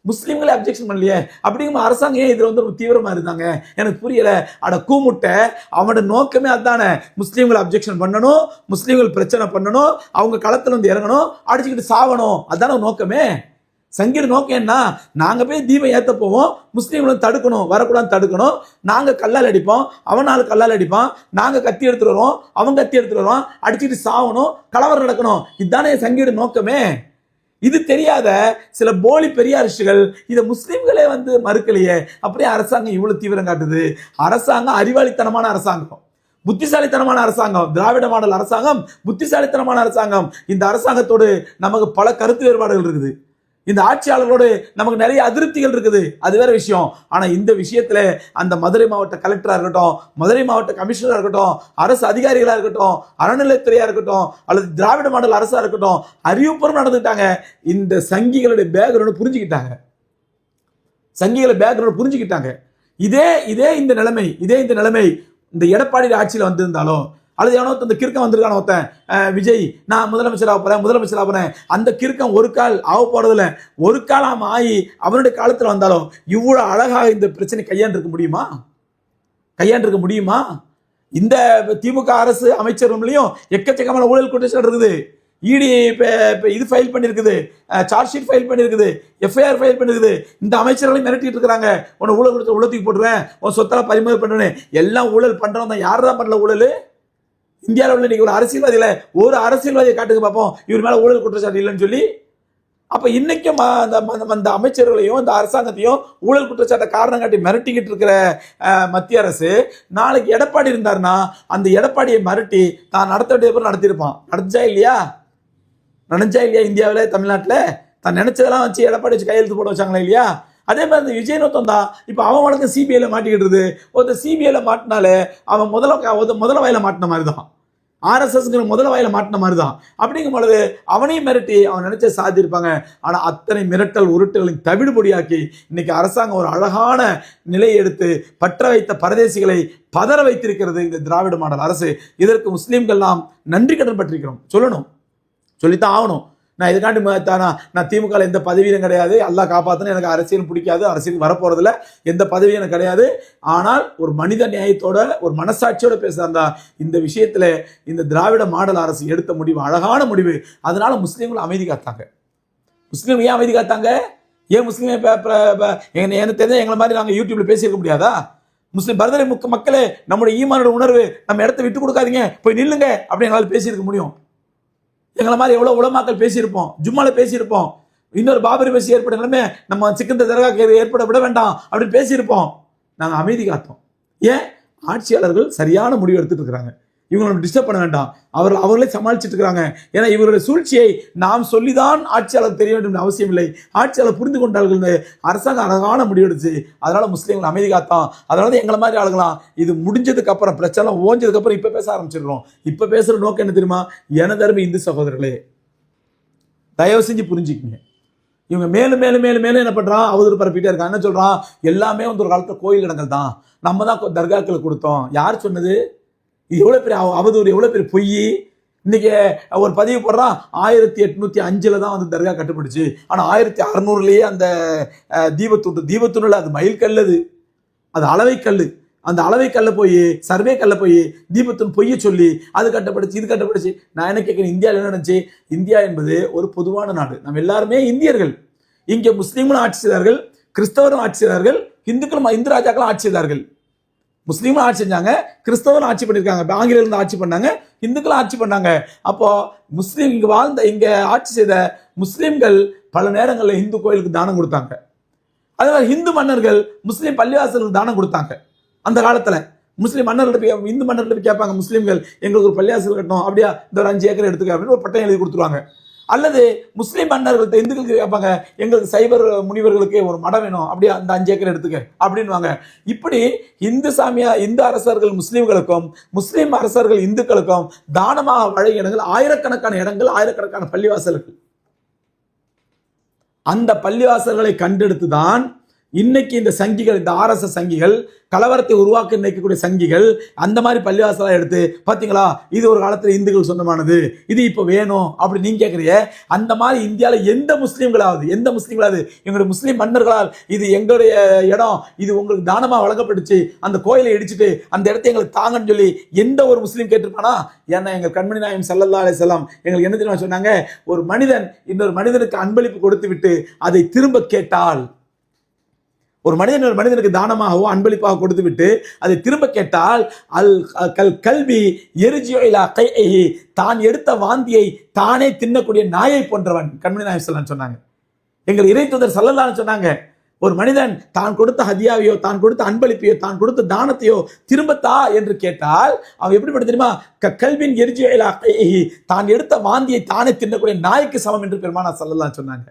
முஸ்லீம்களே அப்ஜெக்ஷன் பண்ணலையே? அப்படிங்கும் அரசாங்கம் ஏன் இதில் வந்து ரொம்ப தீவிரமாக இருந்தாங்க? எனக்கு புரியல. அட கூமுட்டை. அவனோட நோக்கமே அதானே. முஸ்லீம்களை அப்ஜெக்ஷன் பண்ணணும் முஸ்லீம்கள் பிரச்சனை பண்ணணும் அவங்க களத்தில் வந்து இறங்கணும் அடிச்சுக்கிட்டு சாவணும் அதான நோக்கமே? சங்கீட நோக்கம் என்ன? நாங்கள் போய் தீபம் ஏற்ற போவோம் முஸ்லீம்களும் தடுக்கணும் வரக்கூடாது தடுக்கணும். நாங்கள் கல்லால் அடிப்போம் அவன் நாலு கல்லால் அடிப்பான். நாங்கள் கத்தி எடுத்துகிட்டு வருவோம் அவன் கத்தி எடுத்துட்டு வருவான். அடிச்சுட்டு சாவணும் கலவரம் நடக்கணும். இதுதானே சங்கீட நோக்கமே? இது தெரியாத சில போலி பெரியாரிஸ்டுகள் இதை முஸ்லீம்களே வந்து மறுக்கலையே. அப்படியே அரசாங்கம் இவ்வளோ தீவிரம் காட்டுது. அரசாங்கம் அறிவாளித்தனமான அரசாங்கம். புத்திசாலித்தனமான அரசாங்கம். திராவிட மாடல் அரசாங்கம் புத்திசாலித்தனமான அரசாங்கம். இந்த அரசாங்கத்தோடு நமக்கு பல கருத்து வேறுபாடுகள் இருக்குது. இந்த ஆட்சியாளர்களோடு நமக்கு நிறைய அதிருப்திகள் இருக்குது. அது வேற விஷயம். ஆனால் இந்த விஷயத்தில் அந்த மதுரை மாவட்ட கலெக்டராக இருக்கட்டும் மதுரை மாவட்ட கமிஷனராக இருக்கட்டும் அரசு அதிகாரிகளாக இருக்கட்டும் அறநிலைத்துறையா இருக்கட்டும் அல்லது திராவிட மாடல் அரசாக இருக்கட்டும் அறிவுபூர்வம் நடந்துட்டாங்க இந்த சங்கிகளுடைய பேக்ரவுண்டு புரிஞ்சுக்கிட்டாங்க. சங்கிகளை பேக்ரவுண்ட் புரிஞ்சுக்கிட்டாங்க. இதே இதே இந்த நிலைமை இதே இந்த நிலைமை இந்த எடப்பாடி ஆட்சியில் வந்திருந்தாலும் அல்லது எவனோ அந்த கிறுக்கம் வந்திருக்கான ஒருத்தன் விஜய் நான் முதலமைச்சர் போகிறேன் முதலமைச்சர் ஆக அந்த கிறுக்கம் ஒரு கால் ஆக போறதில்ல ஒரு காலம் ஆகி அவனுடைய காலத்தில் வந்தாலும் இவ்வளோ அழகாக இந்த பிரச்சனை கையாண்டிருக்க முடியுமா? கையாண்டிருக்க முடியுமா? இந்த திமுக அரசு அமைச்சர்களையும் எக்கச்சக்கமான ஊழல் குற்றச்சாட்டு இருக்குது. இடி இது ஃபைல் பண்ணியிருக்குது. சார்ஜ் ஷீட் ஃபைல் பண்ணியிருக்குது. எஃப்ஐஆர் ஃபைல் பண்ணிருக்குது இந்த அமைச்சர்களையும் மிரட்டிட்டு இருக்கிறாங்க. உன்னை ஊழல் கொடுத்து உள்ளத்துக்கு போட்டுருவேன். உன் சொத்தெல்லாம் பறிமுதல் பண்ணுவேன் எல்லாம் ஊழல் பண்றவன் தான் யார் தான் பண்ணல ஊழல்? இந்தியாவில் உள்ள இன்னைக்கு ஒரு அரசியல்வாதியில் ஒரு அரசியல்வாதியை காட்டுக்கு பார்ப்போம் இவர் மேலே ஊழல் குற்றச்சாட்டு இல்லைன்னு சொல்லி. அப்போ இன்றைக்கும் அந்த ம- அந்த அமைச்சர்களையும் அரசாங்கத்தையும் ஊழல் குற்றச்சாட்டை காரணம் காட்டி மிரட்டிக்கிட்டு இருக்கிற மத்திய அரசு நாளைக்கு எடப்பாடி இருந்தாருன்னா அந்த எடப்பாடியை மிரட்டி தான் நடத்த வேண்டிய பேர் நடத்தியிருப்பான். நடந்துச்சா இல்லையா? நடஞ்சா இல்லையா இந்தியாவில் தமிழ்நாட்டில்? தான் நினைச்சதெல்லாம் வச்சு எடப்பாடி வச்சு கையெழுத்து போட வச்சாங்களா இல்லையா? அதே மாதிரி இந்த விஜய் நோத்தம் தான் இப்போ அவன் வழக்கு சிபிஐல மாட்டிக்கிட்டு ஒருத்தர் சிபிஐல மாட்டினாலே அவன் முதல்ல முதல வாயில மாட்டின மாதிரி தான் ஆர்எஸ்எஸ்ங்கிற முதல வாயில மாட்டின மாதிரி தான் அப்படிங்கும் பொழுது அவனையும் மிரட்டி அவன் நினைச்ச சாதியிருப்பாங்க ஆனால் அத்தனை மிரட்டல் உருட்டுகளின் தவிடுபொடியாக்கி இன்னைக்கு அரசாங்கம் ஒரு அழகான நிலையை எடுத்து பற்ற வைத்த பரதேசிகளை பதற வைத்திருக்கிறது இந்த திராவிட மாடல் அரசு. இதற்கு முஸ்லீம்கள்லாம் நன்றி கடன் பட்டிருக்கிறோம். சொல்லணும். சொல்லித்தான் ஆகணும். நான் இதுக்காண்டி ம- தானா நான் திமுக எந்த பதவியும் கிடையாது. எல்லாம் காப்பாற்றணும் எனக்கு அரசியல் பிடிக்காது அரசியல் வரப்போறதில்ல. எந்த பதவியும் எனக்கு கிடையாது. ஆனால் ஒரு மனித நியாயத்தோட ஒரு மனசாட்சியோட பேசுறா இந்த விஷயத்துல இந்த திராவிட மாடல் அரசு எடுத்த முடிவு அழகான முடிவு. அதனால முஸ்லீம்கள் அமைதி காத்தாங்க. முஸ்லீம் ஏன் அமைதி காத்தாங்க? ஏன் முஸ்லீம் எனக்கு தெரிஞ்ச எங்களை மாதிரி நாங்கள் யூடியூப்ல பேசியிருக்க முடியாதா? முஸ்லீம் பரதரை முக்க மக்களே நம்முடைய ஈமானோட உணர்வு நம்ம இடத்த விட்டு கொடுக்காதீங்க. போய் நில்லுங்க அப்படி எங்களால் பேசியிருக்க முடியும். எங்களை மாதிரி எவ்வளோ உலமாக்கள் பேசியிருப்போம். ஜும்மாவில் பேசியிருப்போம். இன்னொரு பாபரி பேசி ஏற்படுங்களுமே நம்ம சிக்கந்த தரகா ஏற்பட விட வேண்டாம் அப்படின்னு பேசியிருப்போம். நாங்கள் அமைதி காத்தோம். ஏன்? ஆட்சியாளர்கள் சரியான முடிவு எடுத்துட்டு இருக்கிறாங்க. இவங்களை டிஸ்டர்ப் பண்ண வேண்டாம். அவர்கள் அவர்களே சமாளிச்சுட்டு இருக்கிறாங்க. ஏன்னா இவருடைய சூழ்ச்சியை நாம் சொல்லிதான் ஆட்சியாளர் தெரிய வேண்டும் அவசியம் இல்லை. ஆட்சியாளர் புரிந்து கொண்டார்கள் அரசாங்கம் அழகான முடிவு எடுத்துச்சு. அதனால முஸ்லீம்கள் அமைதி காத்தான் அதனால தான் எங்களை மாதிரி ஆளுங்களாம். இது முடிஞ்சதுக்கு அப்புறம் பிரச்சனை ஓஞ்சதுக்கு அப்புறம் இப்போ பேச ஆரம்பிச்சிடுறோம். இப்போ பேசுகிற நோக்கம் என்ன தெரியுமா? எனதருமை இந்து சகோதரர்களே தயவு செஞ்சு புரிஞ்சுக்குங்க. இவங்க மேலும் மேலும் மேலும் மேலும் என்ன பண்ணுறான் அவதூறு பரப்பிட்டே இருக்கான் என்ன சொல்கிறான் எல்லாமே வந்து ஒரு காலத்தில் கோயில் இடங்கள் தான். நம்ம தான் கொ- தர்காக்களை கொடுத்தோம். யார் சொன்னது? இது எவ்வளோ பெரிய அவதூறு எவ்வளோ பெரிய பொய்? இன்றைக்கி ஒரு பதிவு போடுறான் ஆயிரத்தி எட்நூற்றி அஞ்சில் தான் வந்து தர்கா கட்டுப்பட்டுச்சு. ஆனால் ஆயிரத்தி அறநூறுலேயே அந்த தீபத்துண்டு தீபத்துண்டில் அது மயில் கல் அது. அது அளவை கல் அந்த அளவை கல்ல போய் சர்வே கல்ல போய் தீபத்தின் பொய்ய சொல்லி அது கட்டப்படுச்சு இது கட்டப்படுச்சு. நான் என்ன கேட்குறேன் இந்தியாவில் என்ன நடந்துச்சு? இந்தியா என்பது ஒரு பொதுவான நாடு. நம்ம எல்லாருமே இந்தியர்கள். இங்கே முஸ்லீம்களும் ஆட்சி செய்தார்கள் கிறிஸ்தவரும் ஆட்சி செய்தார்கள் இந்துக்களும் இந்து ராஜாக்களும் ஆட்சி செய்தார்கள். முஸ்லீமும் ஆட்சி செஞ்சாங்க கிறிஸ்தவரும் ஆட்சி பண்ணியிருக்காங்க இப்ப இருந்து ஆட்சி பண்ணாங்க இந்துக்களும் ஆட்சி பண்ணாங்க. அப்போது முஸ்லீம் இங்கே வாழ்ந்த இங்கே ஆட்சி செய்த முஸ்லீம்கள் பல நேரங்களில் இந்து கோயிலுக்கு தானம் கொடுத்தாங்க. அதே மாதிரி இந்து மன்னர்கள் முஸ்லீம் பள்ளிவாசலுக்கு தானம் கொடுத்தாங்க. அந்த காலத்தில் முஸ்லீம் மன்னர்கிட்ட போய் இந்து மன்னர்கிட்ட போய் கேட்பாங்க முஸ்லீம்கள் எங்களுக்கு ஒரு பள்ளிவாசல் கட்டணும் அப்படியா இந்த ஒரு அஞ்சு ஏக்கர் எடுத்துக்க அப்படின்னு ஒரு பட்டம் எழுதி கொடுத்துருவாங்க. அல்லது முஸ்லீம் மன்னர்கள் இந்துக்களுக்கு கேட்பாங்க எங்களுக்கு சைபர் முனிவர்களுக்கு ஒரு மடம் வேணும். அப்படியே அந்த அஞ்சு ஏக்கர் எடுத்துக்க. அப்படின்வாங்க இப்படி இந்து சாமியா இந்து அரசர்கள் முஸ்லீம்களுக்கும் முஸ்லீம் அரசர்கள் இந்துக்களுக்கும் தானமாக வழங்கிய இடங்கள் ஆயிரக்கணக்கான இடங்கள் ஆயிரக்கணக்கான பள்ளிவாசல்கள். அந்த பள்ளிவாசல்களை கண்டெடுத்து தான் இன்னைக்கு இந்த சங்கிகள் இந்த ஆர்எஸ்எஸ் சங்கிகள் கலவரத்தை உருவாக்க நினைக்கக்கூடிய சங்கிகள் அந்த மாதிரி பள்ளிவாசலா எடுத்து பார்த்தீங்களா இது ஒரு காலத்தில் இந்துக்கள் சொந்தமானது இது இப்போ வேணும் அப்படி நீங்க கேக்குறீங்க. அந்த மாதிரி இந்தியாவில் எந்த முஸ்லீம்களாவது எந்த முஸ்லீம்களாவது எங்களுடைய முஸ்லீம் மன்னர்களால் இது எங்களுடைய இடம் இது உங்களுக்கு தானமாக வழங்கப்பட்டுச்சு அந்த கோயிலை இடிச்சிட்டு அந்த இடத்தை எங்களுக்கு தாங்கன்னு சொல்லி எந்த ஒரு முஸ்லீம் கேட்டிருப்பானா? ஏன்னா எங்கள் கண்மணி நாயம் சல்லல்லா அலிசல்லாம் எங்களுக்கு என்ன தெரியுமா சொன்னாங்க? ஒரு மனிதன் இன்னொரு மனிதனுக்கு அன்பளிப்பு கொடுத்து விட்டு அதை திரும்ப கேட்டால் ஒரு மனிதன் ஒரு மனிதனுக்கு தானமாகவோ அன்பளிப்பாக கொடுத்து விட்டு அதை திரும்ப கேட்டால் அல் கல் கல்வி எரிஜியோயிலா கைஹி தான் எடுத்த வாந்தியை தானே தின்னக்கூடிய நாயை போன்றவன். கண்மணி நாயம் சொன்னாங்க. எங்கள் இறை தூதர் சல்லல்லான்னு சொன்னாங்க ஒரு மனிதன் தான் கொடுத்த ஹதியாவையோ தான் கொடுத்த அன்பளிப்பையோ தான் கொடுத்த தானத்தையோ திரும்பத்தா என்று கேட்டால் அவன் எப்படிப்பட்ட தெரியுமா? க கல்வின் எரிஜியோயிலா தான் எடுத்த வாந்தியை தானே தின்னக்கூடிய நாய்க்கு சமம் என்று பெருமானா சொல்லலாம்னு சொன்னாங்க.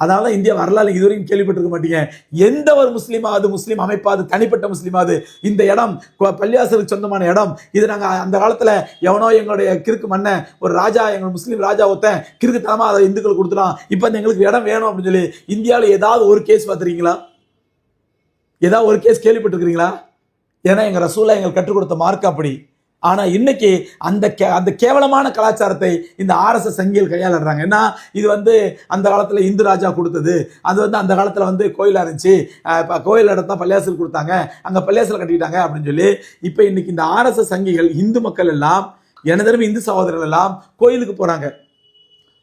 அதனால இந்திய வரலாறு இதுவரைக்கும் கேள்விப்பட்டிருக்க மாட்டீங்க. எந்த ஒரு முஸ்லீமாவது முஸ்லீம் அமைப்பாது தனிப்பட்ட முஸ்லீமாவது இந்த இடம் பள்ளியாசருக்கு சொந்தமான இடம் இது நாங்கள் அந்த காலத்தில் எவனோ எங்களுடைய கிறுக்கு மண்ணை ஒரு ராஜா எங்கள் முஸ்லீம் ராஜா ஒருத்தன் கிறுக்குத்தனமா அதை இந்துக்கள் கொடுத்துட்டான். இப்போ அந்த எங்களுக்கு இடம் வேணும் அப்படின்னு சொல்லி இந்தியாவில் ஏதாவது ஒரு கேஸ் பார்த்துருக்கீங்களா? ஏதாவது ஒரு கேஸ் கேள்விப்பட்டிருக்கிறீங்களா? ஏன்னா எங்கள் ரசூலா எங்களுக்கு கற்றுக் கொடுத்த மார்க் அப்படி. ஆனால் இன்னைக்கு அந்த கே அந்த கேவலமான கலாச்சாரத்தை இந்த ஆர்எஸ்எஸ் சங்கிகள் கையாளுறாங்க. ஏன்னா இது வந்து அந்த காலத்தில் இந்து ராஜா கொடுத்தது. அது வந்து அந்த காலத்தில் வந்து கோயிலாக இருந்துச்சு இப்போ கோயில் இடத்தான் பள்ளியாசல் கொடுத்தாங்க. அங்கே பள்ளியாசல் கட்டிக்கிட்டாங்க அப்படின்னு சொல்லி இப்போ இன்னைக்கு இந்த ஆர்எஸ்எஸ் சங்கிகள் இந்து மக்கள் எல்லாம் எனதரும் இந்து சகோதரர்கள் எல்லாம் கோயிலுக்கு போகிறாங்க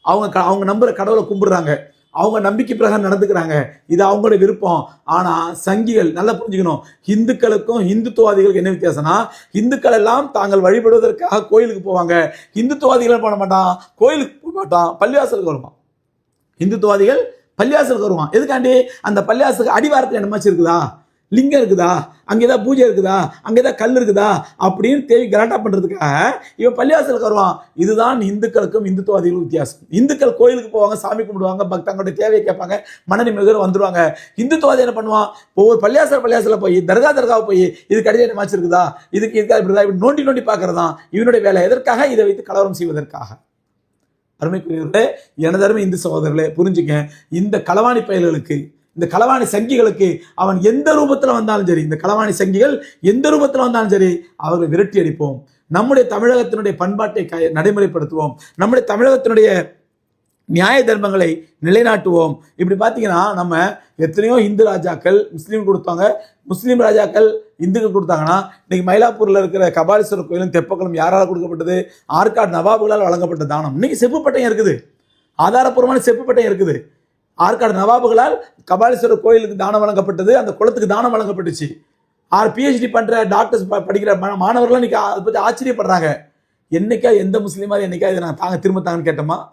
அவங்க க- அவங்க நம்புற கடவுளை கும்பிடுறாங்க. அவங்க நம்பிக்கை பிரகாரம் நடந்துக்கிறாங்க. இது அவங்களோட விருப்பம். ஆனால் சங்கிகள் நல்லா புரிஞ்சுக்கணும். இந்துக்களுக்கும் இந்துத்துவாதிகளுக்கு என்ன வித்தியாசம்னா இந்துக்கள் எல்லாம் தாங்கள் வழிபடுவதற்காக கோயிலுக்கு போவாங்க. இந்துத்துவாதிகள் என்ன பண்ண மாட்டான்? கோயிலுக்கு போக மாட்டான். பள்ளிவாசலுக்கு வருவான். இந்துத்துவாதிகள் பள்ளிவாசலுக்கு வருவான். எதுக்காண்டி? அந்த பள்ளிவாசலுக்கு அடிவாரத்தில் என்னமாச்சு இருக்குதா? லிங்கம் இருக்குதா? அங்கே ஏதாவது பூஜை இருக்குதா? அங்கே ஏதாவது கல் இருக்குதா? அப்படின்னு தேவி கலாட்டா பண்ணுறதுக்காக இவன் பள்ளிவாசலுக்கு வருவான். இதுதான் இந்துக்களுக்கும் இந்துத்துவாதிகளுக்கும் வித்தியாசம். இந்துக்கள் கோயிலுக்கு போவாங்க சாமி கும்பிடுவாங்க பக்தங்களுடைய தேவையை கேட்பாங்க மன நிம்மதியோட வந்துருவாங்க. இந்துத்துவாதி என்ன பண்ணுவான்? ஒவ்வொரு பள்ளியாசல் பள்ளியாசல போய் தர்கா தர்காவை போய் இதுக்கு அடியில் என்ன இருக்குதா? இதுக்கு இதுக்கா இப்படிதா இப்படி நோண்டி நோண்டி பார்க்குறதான் இவனுடைய வேலை. எதற்காக? இதை வைத்து கலவரம் செய்வதற்காக. அருமைக்குரியவர்களே எனதருமை இந்து சகோதரர்களே புரிஞ்சுக்க இந்த களவாணி பயல்களுக்கு இந்த களவாணி சங்கிகளுக்கு அவன் எந்த ரூபத்தில் வந்தாலும் சரி இந்த களவாணி சங்கிகள் எந்த ரூபத்தில் வந்தாலும் சரி அவர்களை விரட்டி அடிப்போம். நம்முடைய தமிழகத்தினுடைய பண்பாட்டை க- நடைமுறைப்படுத்துவோம். நம்முடைய தமிழகத்தினுடைய நியாய தர்மங்களை நிலைநாட்டுவோம். இப்படி பார்த்தீங்கன்னா நம்ம எத்தனையோ இந்து ராஜாக்கள் முஸ்லீம் கொடுத்தாங்க. முஸ்லீம் ராஜாக்கள் இந்துக்கள் கொடுத்தாங்கன்னா இன்னைக்கு மயிலாப்பூரில் இருக்கிற கபாலீஸ்வரர் கோயிலும் தெப்பக்குளம் யாரால் கொடுக்கப்பட்டது? ஆற்காடு நவாபுகளால் வழங்கப்பட்ட தானம். இன்னைக்கு செப்பு பட்டயம் இருக்குது. ஆதாரப்பூர்வமான செப்பு பட்டயம் இருக்குது. ஆற்காடு நவாபுகளால் கபாலீஸ்வரர் கோயிலுக்கு தானம் வழங்கப்பட்டது. அந்த குளத்துக்கு தானம் வழங்கப்பட்டுச்சு. ஆறு பிஹெச்டி பண்ணுற டாக்டர்ஸ் ப- படிக்கிற மா- மாணவர்கள்லாம் இன்றைக்கி அதை பற்றி ஆச்சரியப்படுறாங்க. என்னைக்கா எந்த முஸ்லீமாவது என்னைக்கா இதை நான் தாங்க திரும்ப தாங்கன்னு கேட்டோமா?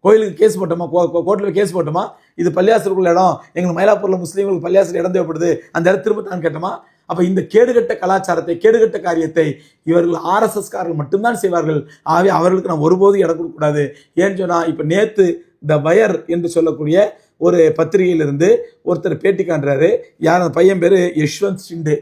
கோயிலுக்கு கேஸ் போட்டோமா? கோர்ட்டில் கேஸ் போட்டோமா? இது பள்ளியாசருக்குள்ள இடம். எங்களுக்கு மயிலாப்பூரில் முஸ்லீம்களுக்கு பள்ளியாசர் இடம் தேவைப்படுது. அந்த இடம் திரும்ப தாங்கன்னு கேட்டோமா? அப்போ இந்த கேடுகட்ட கலாச்சாரத்தை கேடுகட்ட காரியத்தை இவர்கள் ஆர்எஸ்எஸ்காரர்கள் மட்டும்தான் செய்வார்கள். ஆகவே அவர்களுக்கு நான் ஒருபோதும் இடம் கொடுக்கக்கூடாது. ஏன்னு சொன்னால் இப்போ நேற்று த வயர் என்று சொல்லக்கூடிய ஒரு பத்திரிகையிலிருந்து ஒருத்தர் பேட்டி காண்றாரு. யார்? அந்த பையன் பேர் யஷ்வந்த் ஷிண்டே.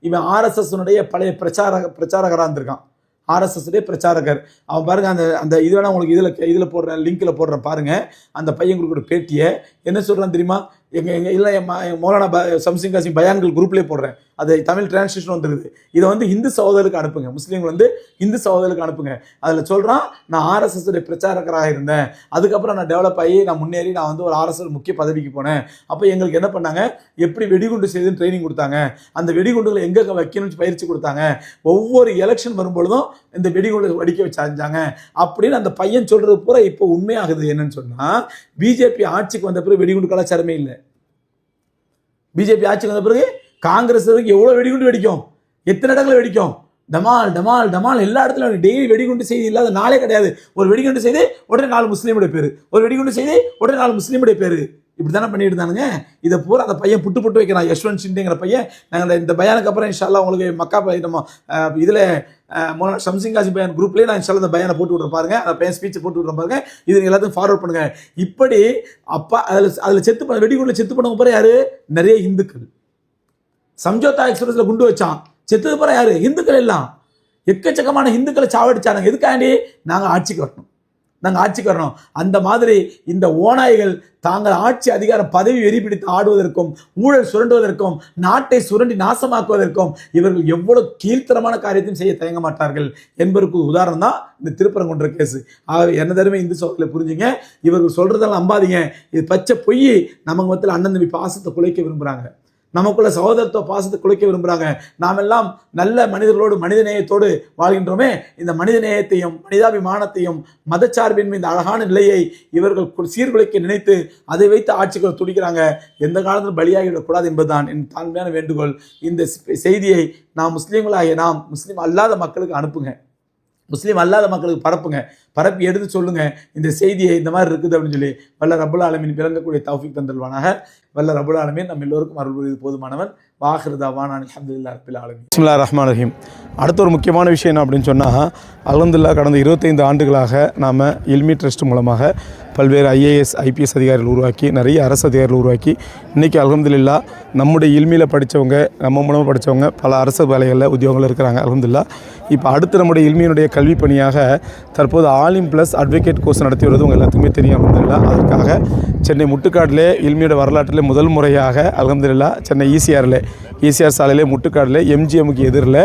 இவன் ஆர்எஸ்எஸ்னுடைய பழைய பிரச்சாரக பிரச்சாரகராக இருந்திருக்கான். ஆர்எஸ்எஸ்னுடைய பிரச்சாரகர். அவன் பாருங்க அந்த அந்த இது வேணா உங்களுக்கு இதில் இதில் போடுறேன் லிங்க்ல போடுறேன் பாருங்க. அந்த பையன் கொடுக்குற பேட்டியை என்ன சொல்கிறான் தெரியுமா? எங்கள் எங்கள் இல்லை என் என் மௌலானா ப- சம்சிங் காசிம் பயான்கள் குரூப்லேயே போடுறேன். அது தமிழ் டிரான்ஸ்லேஷன் வந்துருது இதை வந்து இந்து சகோதரருக்கு அனுப்புங்க. முஸ்லீம்கள் வந்து இந்து சகோதரருக்கு அனுப்புங்க. அதில் சொல்கிறான் நான் ஆர்எஸ்எஸ்டைய பிரச்சாரகராக இருந்தேன். அதுக்கப்புறம் நான் டெவலப் ஆகி நான் முன்னேறி நான் வந்து ஒரு ஆர்எஸ்எஸ் முக்கிய பதவிக்கு போனேன். அப்போ எங்களுக்கு என்ன பண்ணாங்க? எப்படி வெடிகுண்டு செய்துன்னு ட்ரைனிங் கொடுத்தாங்க. அந்த வெடிகுண்டுகளை எங்கே வைக்கணும்னு பயிற்சி கொடுத்தாங்க. ஒவ்வொரு எலெக்ஷன் வரும்பொழுதும் இந்த வெடிகுண்டு வடிக்க வச்சாங்க அப்படின்னு அந்த பையன் சொல்கிறது பூரா இப்போ உண்மையாகுது. என்னன்னு சொன்னால் பிஜேபி ஆட்சிக்கு வந்த பிறகு வெடிகுண்டு கலாச்சாரமே இல்லை. பிஜேபி ஆட்சிக்கு வந்த பிறகு காங்கிரஸ் எவ்வளோ வெடிகுண்டு வெடிக்கும்? எத்தனை இடத்துல வெடிக்கும்? டமால் டமால் டமால் எல்லா இடத்துலையும் டெய்லி வெடிகுண்டு செய்தி இல்லாத நாளே கிடையாது. ஒரு வெடிகுண்டு செய்து உடனே நாலு முஸ்லீமுடைய பேர். ஒரு வெடிகுண்டு செய்து உடனே நாலு முஸ்லீமுடைய பேர். இப்படி தானே பண்ணிட்டு இருந்தானுங்க இதை பூரா அந்த பையன் புட்டு புட்டு வைக்கிறான் யஷ்வந்த் சிண்டேங்கிற பையன். நாங்கள் இந்த பயானுக்கு அப்புறம் இன்ஷால்லா உங்களுக்கு மக்கா பை- நம்ம அஹ், இதுல அஹ், மௌலானா காசி குரூப்லேயே நான் இன்ஷால்லா அந்த பையனை போட்டு விட்றேன் பாருங்க. அந்த பையன் ஸ்பீச்சை போட்டு விட்றேன் பாருங்க. இது எல்லாத்தையும் ஃபார்வர்ட் பண்ணுங்க. இப்படி அப்பா அதில் அதில் செத்து பண்ண வெடிகுண்டில் செத்து பண்ண போகிற யார்? நிறைய இந்துக்கள். சம்ஜோதா எக்ஸ்பிரஸில் குண்டு வச்சான். செத்தது போகிற யார்? இந்துக்கள் எல்லாம். எக்கச்சக்கமான இந்துக்களை சாவடிச்சானுங்க. எதுக்காண்டி? நாங்கள் ஆட்சிக்கு வரணும். நாங்கள் ஆட்சிக்கு வரணும். அந்த மாதிரி இந்த ஓநாய்கள் தாங்கள் ஆட்சி அதிகாரம் பதவி வெறி பிடித்து ஆடுவதற்கும் ஊழல் சுரண்டுவதற்கும் நாட்டை சுரண்டி நாசமாக்குவதற்கும் இவர்கள் எவ்வளவு கீழ்த்தரமான காரியத்தையும் செய்ய தயங்க மாட்டார்கள் என்பதற்கு உதாரணம் தான் இந்த திருப்பரங்குன்ற கேஸ் ஆகவே என்ன தருமை இந்து சோதனை புரிஞ்சுங்க. இவர்கள் சொல்றதெல்லாம் நம்பாதீங்க. இது பச்சை பொய். நமக்கு மத்தியில் அண்ணன் தம்பி பாசத்தை குலைக்க விரும்புகிறாங்க நமக்குள்ள சகோதரத்துவ பாசத்தை குலைக்க விரும்புகிறாங்க நாம் எல்லாம் நல்ல மனிதர்களோடு மனித நேயத்தோடு வாழ்கின்றோமே. இந்த மனித நேயத்தையும் மனிதாபிமானத்தையும் மதச்சார்பின்மை இந்த அழகான நிலையை இவர்கள் சீர்குலைக்க நினைத்து அதை வைத்து ஆட்சிகள் துடிக்கிறாங்க. எந்த காலத்திலும் பலியாகிவிடக்கூடாது என்பதுதான் என் தாழ்மையான வேண்டுகோள். இந்த செய்தியை நாம் முஸ்லீம்களாகிய நாம் முஸ்லீம் அல்லாத மக்களுக்கு அனுப்புங்க. முஸ்லீம் அல்லாத மக்களுக்கு பரப்புங்க. பரப்பி எடுத்து சொல்லுங்க. இந்த செய்தியை இந்த மாதிரி இருக்குது அப்படின்னு சொல்லி வல்ல ரபுல் ஆலமின் பிறங்கக்கூடிய தௌஃபிக் தந்தல்வானாக. வல்ல ரபுல் ஆலமின் நம்ம எல்லோருக்கும் அருள் புரிவது போதுமானவன். வாஹிருதா வானான் அலமதுல்லா ரபில் ஆலமின். பிஸ்மில்லா ரஹ்மான் ரஹீம். அடுத்த ஒரு முக்கியமான விஷயம் என்ன அப்படின்னு சொன்னால் அலமதுல்லா கடந்த இருபத்தைந்து ஆண்டுகளாக நாம் இல்மி ட்ரஸ்ட் மூலமாக பல்வேறு ஐஏஎஸ் ஐபிஎஸ் அதிகாரிகள் உருவாக்கி நிறைய அரசு அதிகாரிகள் உருவாக்கி இன்றைக்கி அலமதுல்லா நம்முடைய இல்மியில் படித்தவங்க நம்ம மூலமாக படித்தவங்க பல அரசு வேலைகளில் உத்தியோகங்கள் இருக்கிறாங்க அலமதுல்லா இப்போ அடுத்து நம்முடைய இல்மியினுடைய கல்வி பணியாக தற்போது ஆலிம் ப்ளஸ் அட்வொகேட் கோர்ஸ் நடத்தி வருவது உங்கள் எல்லாத்துக்குமே தெரியும் அலமதுல்லா அதற்காக சென்னை முட்டுக்காட்டிலே இல்மியோட வரலாற்றிலே முதல் முறையாக அலமதுல்லா சென்னை ஈசிஆரில் ஈசிஆர் சாலையிலே முட்டுக்காடில் எம்ஜிஎம்க்கு எதிரில்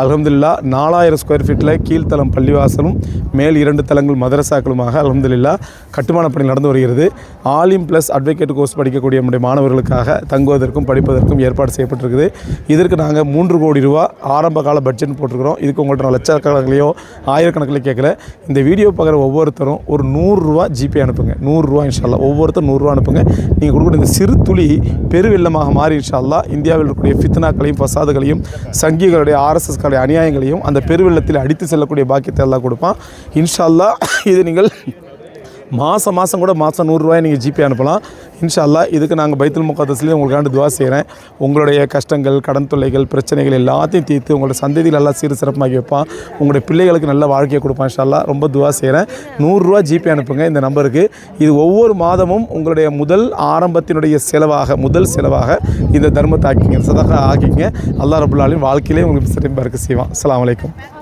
அலமதுல்லா நாலாயிரம் ஸ்கொயர் ஃபீட்டில் கீழ்த்தளம் பள்ளிவாசலும் மேல் இரண்டு தளங்கள் மதரசாக்களுமாக அலமதுல்லா கட்டுமான பணி நடந்து வருகிறது. ஆலிம் ப்ளஸ் அட்வொகேட் கோர்ஸ் படிக்கக்கூடிய நம்முடைய மாணவர்களுக்காக தங்குவதற்கும் படிப்பதற்கும் ஏற்பாடு செய்யப்பட்டிருக்குது. இதற்கு நாங்கள் மூன்று கோடி ரூபா ஆரம்ப கால பட்ஜெட் போட்டிருக்கிறோம். இதுக்கு உங்கள்கிட்ட நான் லட்சக்கணக்கிலையோ ஆயிரக்கணக்கில் கேட்கல. இந்த வீடியோ பார்க்குற ஒவ்வொருத்தரும் ஒரு நூறுரூவா ஜிபே அனுப்புங்க. நூறுரூவா இன்ஷால்லா ஒவ்வொருத்தரும் நூறுரூவா அனுப்புங்க. நீங்கள் கொடுக்குற இந்த சிறு துளி பெருவெள்ளமாக மாறி இன்ஷால்லா இந்தியாவில் இருக்கக்கூடிய ஃபித்னாக்களையும் ஃபசாதுகளையும் சங்கிகளுடைய ஆர்எஸ்எஸ்களுடைய அநியாயங்களையும் அந்த பெருவெள்ளத்தில் அடித்து செல்லக்கூடிய பாக்கியத்தை எல்லாம் கொடுப்பான். இன்ஷால்லா இது நீங்கள் மாதம் மாதம் கூட மாதம் நூறுரூவாய் நீங்கள் ஜிபே அனுப்பலாம். இன்ஷா இதுக்கு நாங்கள் பைத்துல் முகாத்தஸ்லேயும் உங்களுக்காண்டு துவா செய்கிறேன் உங்களுடைய கஷ்டங்கள் கடன் தொல்லைகள் பிரச்சனைகள் எல்லாத்தையும் தீர்த்து உங்களோட சந்ததியில் எல்லாம் சீர் சிறப்பாகி வைப்பான். உங்களுடைய பிள்ளைகளுக்கு நல்ல வாழ்க்கையை கொடுப்பான் இன்ஷா ரொம்ப துவா செய்கிறேன் நூறுரூவா ஜிபே அனுப்புங்க இந்த நம்பருக்கு. இது ஒவ்வொரு மாதமும் உங்களுடைய முதல் ஆரம்பத்தினுடைய செலவாக முதல் செலவாக இந்த தர்மத்தை ஆக்கிங்க சதாக ஆக்கிங்க அல்லா ரபுல்லாலையும் வாழ்க்கையிலே உங்களுக்கு சிறப்பாக இருக்க செய்வான். அஸ்ஸலாமு வலைக்கம்